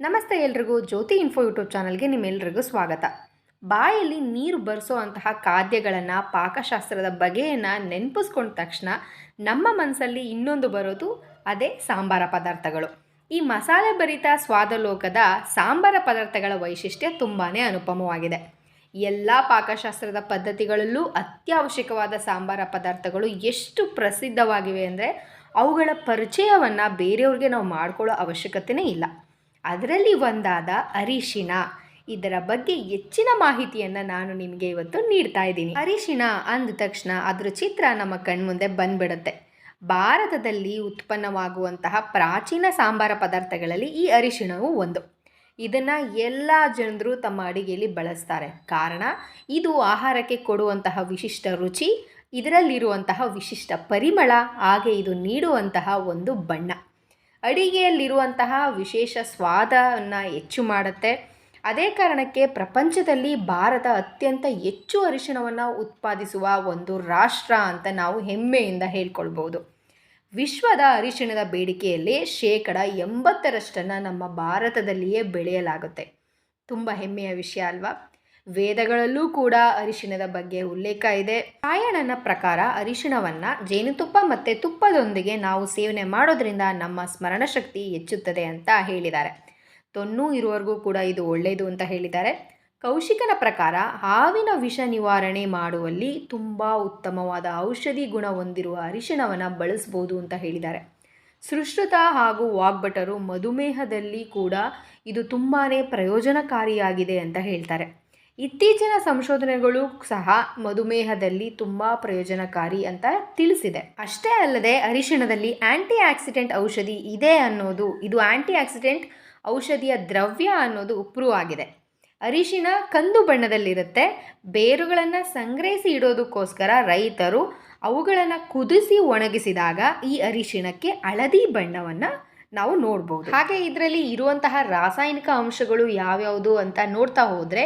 ನಮಸ್ತೆ ಎಲ್ರಿಗೂ. ಜ್ಯೋತಿ info YouTube ಚಾನಲ್ಗೆ ನಿಮ್ಮೆಲ್ರಿಗೂ ಸ್ವಾಗತ. ಬಾಯಲ್ಲಿ ನೀರು ಬರೆಸೋ ಅಂತಹ ಖಾದ್ಯಗಳನ್ನು ಪಾಕಶಾಸ್ತ್ರದ ಬಗೆಯನ್ನು ನೆನಪಿಸ್ಕೊಂಡ ತಕ್ಷಣ ನಮ್ಮ ಮನಸ್ಸಲ್ಲಿ ಇನ್ನೊಂದು ಬರೋದು ಅದೇ ಸಾಂಬಾರ ಪದಾರ್ಥಗಳು. ಈ ಮಸಾಲೆ ಭರಿತ ಸ್ವಾದಲೋಕದ ಸಾಂಬಾರ ಪದಾರ್ಥಗಳ ವೈಶಿಷ್ಟ್ಯ ತುಂಬಾ ಅನುಪಮವಾಗಿದೆ. ಎಲ್ಲ ಪಾಕಶಾಸ್ತ್ರದ ಪದ್ಧತಿಗಳಲ್ಲೂ ಅತ್ಯವಶ್ಯಕವಾದ ಸಾಂಬಾರ ಪದಾರ್ಥಗಳು ಎಷ್ಟು ಪ್ರಸಿದ್ಧವಾಗಿವೆ ಅಂದರೆ ಅವುಗಳ ಪರಿಚಯವನ್ನು ಬೇರೆಯವ್ರಿಗೆ ನಾವು ಮಾಡ್ಕೊಳ್ಳೋ ಅವಶ್ಯಕತೆಯೇ ಇಲ್ಲ. ಅದರಲ್ಲಿ ಒಂದಾದ ಅರಿಶಿನ ಇದರ ಬಗ್ಗೆ ಹೆಚ್ಚಿನ ಮಾಹಿತಿಯನ್ನು ನಾನು ನಿಮಗೆ ಇವತ್ತು ನೀಡ್ತಾ ಇದ್ದೀನಿ. ಅರಿಶಿನ ಅಂದ ತಕ್ಷಣ ಅದರ ಚಿತ್ರ ನಮ್ಮ ಕಣ್ಮುಂದೆ ಬಂದ್ಬಿಡುತ್ತೆ. ಭಾರತದಲ್ಲಿ ಉತ್ಪನ್ನವಾಗುವಂತಹ ಪ್ರಾಚೀನ ಸಾಂಬಾರ ಪದಾರ್ಥಗಳಲ್ಲಿ ಈ ಅರಿಶಿಣವು ಒಂದು. ಇದನ್ನು ಎಲ್ಲ ಜನರು ತಮ್ಮ ಅಡಿಗೆಯಲ್ಲಿ ಬಳಸ್ತಾರೆ. ಕಾರಣ, ಇದು ಆಹಾರಕ್ಕೆ ಕೊಡುವಂತಹ ವಿಶಿಷ್ಟ ರುಚಿ, ಇದರಲ್ಲಿರುವಂತಹ ವಿಶಿಷ್ಟ ಪರಿಮಳ, ಹಾಗೆ ಇದು ನೀಡುವಂತಹ ಒಂದು ಬಣ್ಣ. ಅಡಿಗೆಯಲ್ಲಿರುವಂತಹ ವಿಶೇಷ ಸ್ವಾದವನ್ನು ಹೆಚ್ಚು ಮಾಡುತ್ತೆ. ಅದೇ ಕಾರಣಕ್ಕೆ ಪ್ರಪಂಚದಲ್ಲಿ ಭಾರತ ಅತ್ಯಂತ ಹೆಚ್ಚು ಅರಿಶಿಣವನ್ನು ಉತ್ಪಾದಿಸುವ ಒಂದು ರಾಷ್ಟ್ರ ಅಂತ ನಾವು ಹೆಮ್ಮೆಯಿಂದ ಹೇಳ್ಕೊಳ್ಬೋದು. ವಿಶ್ವದ ಅರಿಶಿಣದ ಬೇಡಿಕೆಯಲ್ಲಿ ಶೇಕಡ ಎಂಬತ್ತರಷ್ಟನ್ನು ನಮ್ಮ ಭಾರತದಲ್ಲಿಯೇ ಬೆಳೆಯಲಾಗುತ್ತೆ. ತುಂಬ ಹೆಮ್ಮೆಯ ವಿಷಯ ಅಲ್ವಾ? ವೇದಗಳಲ್ಲೂ ಕೂಡ ಅರಿಶಿಣದ ಬಗ್ಗೆ ಉಲ್ಲೇಖ ಇದೆ. ರಾಯಣನ ಪ್ರಕಾರ ಅರಿಶಿಣವನ್ನು ಜೇನುತುಪ್ಪ ಮತ್ತು ತುಪ್ಪದೊಂದಿಗೆ ನಾವು ಸೇವನೆ ಮಾಡೋದ್ರಿಂದ ನಮ್ಮ ಸ್ಮರಣ ಶಕ್ತಿ ಹೆಚ್ಚುತ್ತದೆ ಅಂತ ಹೇಳಿದ್ದಾರೆ. ತೊನ್ನು ಇರುವವರೆಗೂ ಕೂಡ ಇದು ಒಳ್ಳೆಯದು ಅಂತ ಹೇಳಿದ್ದಾರೆ. ಕೌಶಿಕನ ಪ್ರಕಾರ ಹಾವಿನ ವಿಷ ನಿವಾರಣೆ ಮಾಡುವಲ್ಲಿ ತುಂಬ ಉತ್ತಮವಾದ ಔಷಧಿ ಗುಣ ಹೊಂದಿರುವ ಅರಿಶಿಣವನ್ನು ಬಳಸ್ಬೋದು ಅಂತ ಹೇಳಿದ್ದಾರೆ. ಸುಶ್ರುತ ಹಾಗೂ ವಾಗ್ಭಟರು ಮಧುಮೇಹದಲ್ಲಿ ಕೂಡ ಇದು ತುಂಬಾ ಪ್ರಯೋಜನಕಾರಿಯಾಗಿದೆ ಅಂತ ಹೇಳ್ತಾರೆ. ಇತ್ತೀಚಿನ ಸಂಶೋಧನೆಗಳು ಸಹ ಮಧುಮೇಹದಲ್ಲಿ ತುಂಬ ಪ್ರಯೋಜನಕಾರಿ ಅಂತ ತಿಳಿಸಿದೆ. ಅಷ್ಟೇ ಅಲ್ಲದೆ ಅರಿಶಿಣದಲ್ಲಿ ಆಂಟಿ ಆಕ್ಸಿಡೆಂಟ್ ಔಷಧಿ ಇದೆ ಅನ್ನೋದು, ಇದು ಆಂಟಿ ಆಕ್ಸಿಡೆಂಟ್ ಔಷಧಿಯ ದ್ರವ್ಯ ಅನ್ನೋದು ಪ್ರೂವ್ ಆಗಿದೆ. ಅರಿಶಿಣ ಕಂದು ಬಣ್ಣದಲ್ಲಿರುತ್ತೆ. ಬೇರುಗಳನ್ನು ಸಂಗ್ರಹಿಸಿ ಇಡೋದಕ್ಕೋಸ್ಕರ ರೈತರು ಅವುಗಳನ್ನು ಕುದಿಸಿ ಒಣಗಿಸಿದಾಗ ಈ ಅರಿಶಿಣಕ್ಕೆ ಹಳದಿ ಬಣ್ಣವನ್ನು ನಾವು ನೋಡ್ಬೋದು. ಹಾಗೆ ಇದರಲ್ಲಿ ಇರುವಂತಹ ರಾಸಾಯನಿಕ ಅಂಶಗಳು ಯಾವ್ಯಾವುದು ಅಂತ ನೋಡ್ತಾ ಹೋದರೆ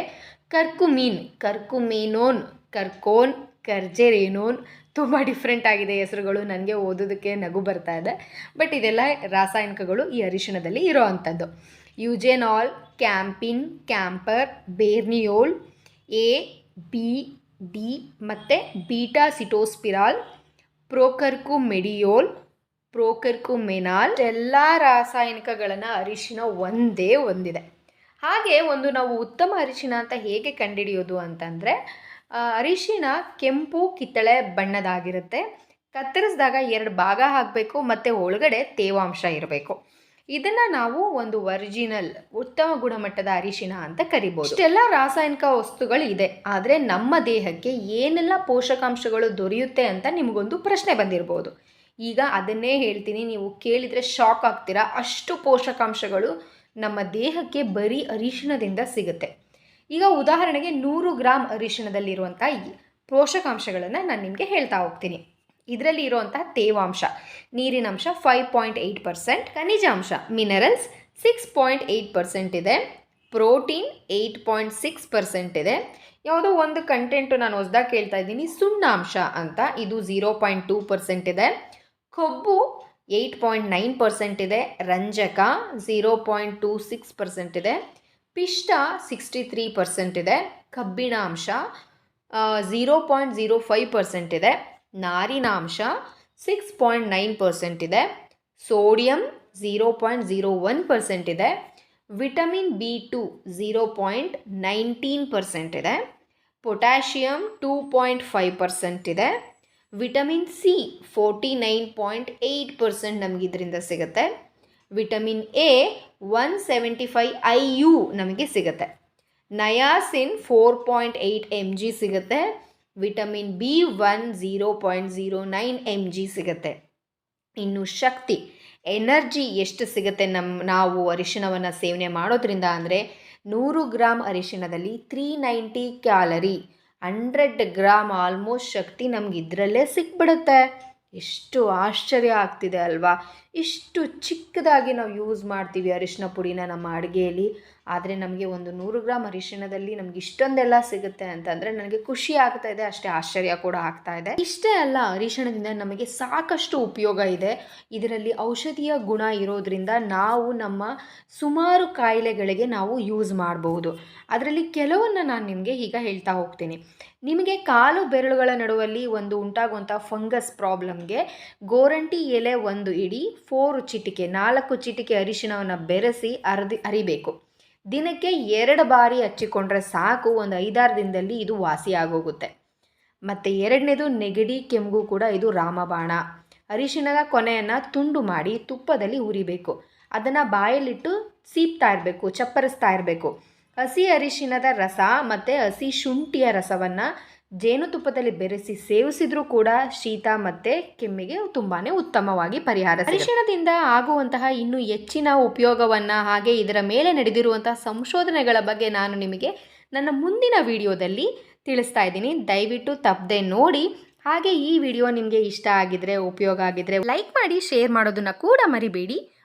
ಕರ್ಕುಮೀನ್, ಕರ್ಕುಮೀನೋನ್, ಕರ್ಕೋನ್, ಕರ್ಜೆರೇನೋನ್ ತುಂಬ ಡಿಫ್ರೆಂಟ್ ಆಗಿದೆ ಹೆಸರುಗಳು. ನನಗೆ ಓದೋದಕ್ಕೆ ನಗು ಬರ್ತಾ ಇದೆ. ಬಟ್ ಇದೆಲ್ಲ ರಾಸಾಯನಿಕಗಳು ಈ ಅರಿಶಿಣದಲ್ಲಿ ಇರೋ ಅಂಥದ್ದು. Eugenol, camphene, camphor, borneol, A, B, D ಮತ್ತು beta sitosterol procurcumadiol procurcumenol ಎಲ್ಲ ರಾಸಾಯನಿಕಗಳನ್ನು ಅರಿಶಿನ ಒಂದೇ ಹೊಂದಿದೆ ಹಾಗೆ ಒಂದು ನಾವು ಉತ್ತಮ ಅರಿಶಿನ ಅಂತ ಹೇಗೆ ಕಂಡುಹಿಡಿಯೋದು ಅಂತಂದರೆ ಅರಿಶಿನ ಕೆಂಪು, ಕಿತ್ತಳೆ ಬಣ್ಣದಾಗಿರುತ್ತೆ. ಕತ್ತರಿಸಿದಾಗ ಎರಡು ಭಾಗ ಹಾಕಬೇಕು, ಮತ್ತು ಒಳಗಡೆ ತೇವಾಂಶ ಇರಬೇಕು. ಇದನ್ನು ನಾವು ಒಂದು ಒರಿಜಿನಲ್ ಉತ್ತಮ ಗುಣಮಟ್ಟದ ಅರಿಶಿನ ಅಂತ ಕರಿಬೋದು. ಇಷ್ಟೆಲ್ಲ ರಾಸಾಯನಿಕ ವಸ್ತುಗಳು ಇದೆ, ಆದರೆ ನಮ್ಮ ದೇಹಕ್ಕೆ ಏನೆಲ್ಲ ಪೋಷಕಾಂಶಗಳು ದೊರೆಯುತ್ತೆ ಅಂತ ನಿಮಗೊಂದು ಪ್ರಶ್ನೆ ಬಂದಿರ್ಬೋದು. ಈಗ ಅದನ್ನೇ ಹೇಳ್ತೀನಿ, ನೀವು ಕೇಳಿದರೆ ಶಾಕ್ ಆಗ್ತೀರಾ. ಅಷ್ಟು ಪೋಷಕಾಂಶಗಳು ನಮ್ಮ ದೇಹಕ್ಕೆ ಬರೀ ಅರಿಶಿಣದಿಂದ ಸಿಗುತ್ತೆ. ಈಗ ಉದಾಹರಣೆಗೆ ನೂರು ಗ್ರಾಮ್ ಅರಿಶಿಣದಲ್ಲಿರುವಂಥ ಪೋಷಕಾಂಶಗಳನ್ನು ನಾನು ನಿಮಗೆ ಹೇಳ್ತಾ ಹೋಗ್ತೀನಿ. ಇದರಲ್ಲಿ ಇರುವಂಥ ತೇವಾಂಶ ನೀರಿನಂಶ five point eight percent ಖನಿಜಾಂಶ minerals six point eight percent ಇದೆ protein eight point six percent ಇದೆ. ಯಾವುದೋ ಒಂದು ಕಂಟೆಂಟು ನಾನು ಹೊಸ್ದಾಗಿ ಕೇಳ್ತಾ ಇದ್ದೀನಿ ಸುಣ್ಣಾಂಶ ಅಂತ, ಇದು ಝೀರೋ ಪಾಯಿಂಟ್ ಟೂ ಪರ್ಸೆಂಟ್ ಇದೆ. ಕೊಬ್ಬು ಏಯ್ಟ್ ಪಾಯಿಂಟ್ ನೈನ್ ಪರ್ಸೆಂಟ್ ಇದೆ ರಂಜಕ zero point two six percent ಇದೆ ಪಿಷ್ಟ ಸಿಕ್ಸ್ಟಿ ತ್ರೀ ಪರ್ಸೆಂಟ್ ಇದೆ ಕಬ್ಬಿಣಾಂಶ zero point zero five percent ಇದೆ ನಾರಿನಾಂಶ ಸಿಕ್ಸ್ ಪಾಯಿಂಟ್ ನೈನ್ ಪರ್ಸೆಂಟ್ ಇದೆ sodium zero point zero one percent ಇದೆ vitamin B two zero point nineteen percent ಇದೆ potassium two point five percent ಇದೆ vitamin C forty nine point eight percent ನಮಗೆ ಇದರಿಂದ ಸಿಗುತ್ತೆ. Vitamin A one seventy five I U ನಮಗೆ ಸಿಗುತ್ತೆ. Niacin four point eight M G ಸಿಗುತ್ತೆ. Vitamin B one zero point zero nine M G ಸಿಗುತ್ತೆ. ಇನ್ನು ಶಕ್ತಿ, energy ಎಷ್ಟು ಸಿಗುತ್ತೆ ನಮ್ಮ ನಾವು ಅರಿಶಿಣವನ್ನು ಸೇವನೆ ಮಾಡೋದ್ರಿಂದ ಅಂದರೆ ನೂರು gram ಅರಿಶಿಣದಲ್ಲಿ three ninety calorie hundred gram almost ಶಕ್ತಿ ನಮ್ಗೆ ಇದರಲ್ಲೇ ಸಿಕ್ಬಿಡುತ್ತೆ. ಎಷ್ಟು ಆಶ್ಚರ್ಯ ಆಗ್ತಿದೆ ಅಲ್ವಾ? ಇಷ್ಟು ಚಿಕ್ಕದಾಗಿ ನಾವು ಯೂಸ್ ಮಾಡ್ತೀವಿ ಅರಿಶಿನ ಪುಡಿನ ನಮ್ಮ ಅಡುಗೆಯಲ್ಲಿ. ಆದರೆ ನಮಗೆ ಒಂದು ನೂರು ಗ್ರಾಮ್ ಅರಿಶಿಣದಲ್ಲಿ ನಮ್ಗೆ ಇಷ್ಟೊಂದೆಲ್ಲ ಸಿಗುತ್ತೆ ಅಂತಂದರೆ ನನಗೆ ಖುಷಿ ಆಗ್ತಾ ಇದೆ, ಅಷ್ಟೇ ಆಶ್ಚರ್ಯ ಕೂಡ ಆಗ್ತಾ ಇದೆ. ಇಷ್ಟೇ ಅಲ್ಲ, ಅರಿಶಿಣದಿಂದ ನಮಗೆ ಸಾಕಷ್ಟು ಉಪಯೋಗ ಇದೆ. ಇದರಲ್ಲಿ ಔಷಧೀಯ ಗುಣ ಇರೋದ್ರಿಂದ ನಾವು ನಮ್ಮ ಸುಮಾರು ಕಾಯಿಲೆಗಳಿಗೆ ನಾವು ಯೂಸ್ ಮಾಡಬಹುದು. ಅದರಲ್ಲಿ ಕೆಲವನ್ನು ನಾನು ನಿಮಗೆ ಈಗ ಹೇಳ್ತಾ ಹೋಗ್ತೀನಿ. ನಿಮಗೆ ಕಾಲು ಬೆರಳುಗಳ ನಡುವಲ್ಲಿ ಒಂದು ಉಂಟಾಗುವಂಥ ಫಂಗಸ್ ಪ್ರಾಬ್ಲಮ್ಗೆ ಗೋರಂಟಿ ಎಲೆ ಒಂದು ಇಡಿ, ಫೋರ್ ಚಿಟಿಕೆ, ನಾಲ್ಕು ಚಿಟಿಕೆ ಅರಿಶಿಣವನ್ನು ಬೆರೆಸಿ ಅರ್ದಿ ಅರಿಬೇಕು. ದಿನಕ್ಕೆ ಎರಡು ಬಾರಿ ಹಚ್ಚಿಕೊಂಡ್ರೆ ಸಾಕು, ಒಂದು ಐದಾರು ದಿನದಲ್ಲಿ ಇದು ವಾಸಿಯಾಗೋಗುತ್ತೆ. ಮತ್ತು ಎರಡನೇದು ನೆಗಡಿ, ಕೆಮ್ಮು ಕೂಡ ಇದು ರಾಮಬಾಣ. ಅರಿಶಿಣದ ಕೊನೆಯನ್ನು ತುಂಡು ಮಾಡಿ ತುಪ್ಪದಲ್ಲಿ ಉರಿಬೇಕು ಅದನ್ನು ಬಾಯಲ್ಲಿಟ್ಟು ಸೀಪ್ತಾ ಇರಬೇಕು, ಚಪ್ಪರಿಸ್ತಾ ಇರಬೇಕು. ಹಸಿ ಅರಿಶಿಣದ ರಸ ಮತ್ತು ಹಸಿ ಶುಂಠಿಯ ರಸವನ್ನು ಜೇನುತುಪ್ಪದಲ್ಲಿ ಬೆರೆಸಿ ಸೇವಿಸಿದ್ರೂ ಕೂಡ ಶೀತ ಮತ್ತು ಕೆಮ್ಮಿಗೆ ತುಂಬಾ ಉತ್ತಮವಾಗಿ ಪರಿಹಾರ. ಅರಿಶಿಣದಿಂದ ಆಗುವಂತಹ ಇನ್ನು ಹೆಚ್ಚಿನ ಉಪಯೋಗವನ್ನು ಹಾಗೆ ಇದರ ಮೇಲೆ ನಡೆದಿರುವಂತಹ ಸಂಶೋಧನೆಗಳ ಬಗ್ಗೆ ನಾನು ನಿಮಗೆ ನನ್ನ ಮುಂದಿನ ವಿಡಿಯೋದಲ್ಲಿ ತಿಳಿಸ್ತಾ ಇದ್ದೀನಿ. ದಯವಿಟ್ಟು ತಪ್ಪದೆ ನೋಡಿ. ಹಾಗೆ ಈ ವಿಡಿಯೋ ನಿಮಗೆ ಇಷ್ಟ ಆಗಿದ್ರೆ, ಉಪಯೋಗ ಆಗಿದ್ರೆ ಲೈಕ್ ಮಾಡಿ, ಶೇರ್ ಮಾಡೋದನ್ನ ಕೂಡ ಮರಿಬೇಡಿ.